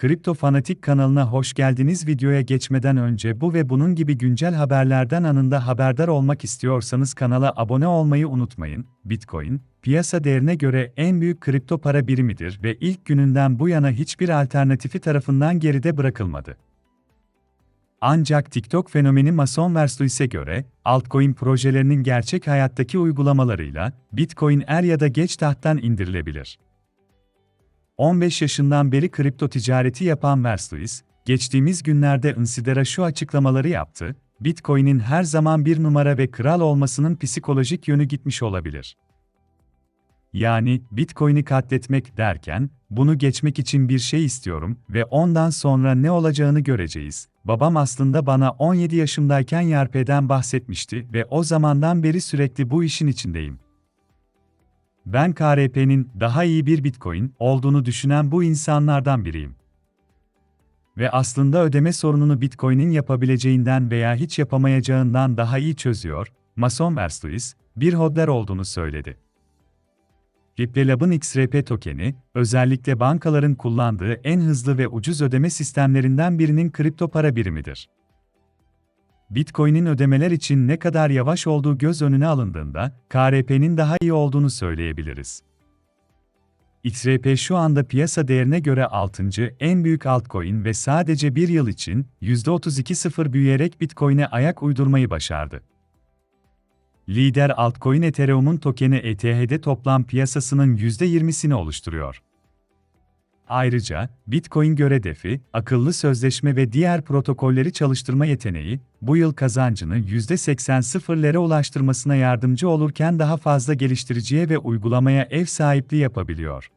Kripto Fanatik kanalına hoş geldiniz. Videoya geçmeden önce bu ve bunun gibi güncel haberlerden anında haberdar olmak istiyorsanız kanala abone olmayı unutmayın. Bitcoin, piyasa değerine göre en büyük kripto para birimidir ve ilk gününden bu yana hiçbir alternatifi tarafından geride bırakılmadı. Ancak TikTok fenomeni Mason Verstuis'e göre, altcoin projelerinin gerçek hayattaki uygulamalarıyla, Bitcoin er ya da geç tahttan indirilebilir. 15 yaşından beri kripto ticareti yapan Verstuis, geçtiğimiz günlerde Insider'a şu açıklamaları yaptı, Bitcoin'in her zaman bir numara ve kral olmasının psikolojik yönü gitmiş olabilir. Yani, Bitcoin'i katletmek derken, bunu geçmek için bir şey istiyorum ve ondan sonra ne olacağını göreceğiz. Babam aslında bana 17 yaşımdayken YRP'den bahsetmişti ve o zamandan beri sürekli bu işin içindeyim. Ben KRP'nin daha iyi bir Bitcoin olduğunu düşünen bu insanlardan biriyim. Ve aslında ödeme sorununu Bitcoin'in yapabileceğinden veya hiç yapamayacağından daha iyi çözüyor, Mason Verstuis, bir hodler olduğunu söyledi. Ripple XRP tokeni, özellikle bankaların kullandığı en hızlı ve ucuz ödeme sistemlerinden birinin kripto para birimidir. Bitcoin'in ödemeler için ne kadar yavaş olduğu göz önüne alındığında, KRP'nin daha iyi olduğunu söyleyebiliriz. XRP şu anda piyasa değerine göre 6. en büyük altcoin ve sadece bir yıl için %32.0 büyüyerek Bitcoin'e ayak uydurmayı başardı. Lider altcoin Ethereum'un tokeni ETH'de toplam piyasasının %20'sini oluşturuyor. Ayrıca, Bitcoin göre defi, akıllı sözleşme ve diğer protokolleri çalıştırma yeteneği, bu yıl kazancını %80'lere ulaştırmasına yardımcı olurken daha fazla geliştiriciye ve uygulamaya ev sahipliği yapabiliyor.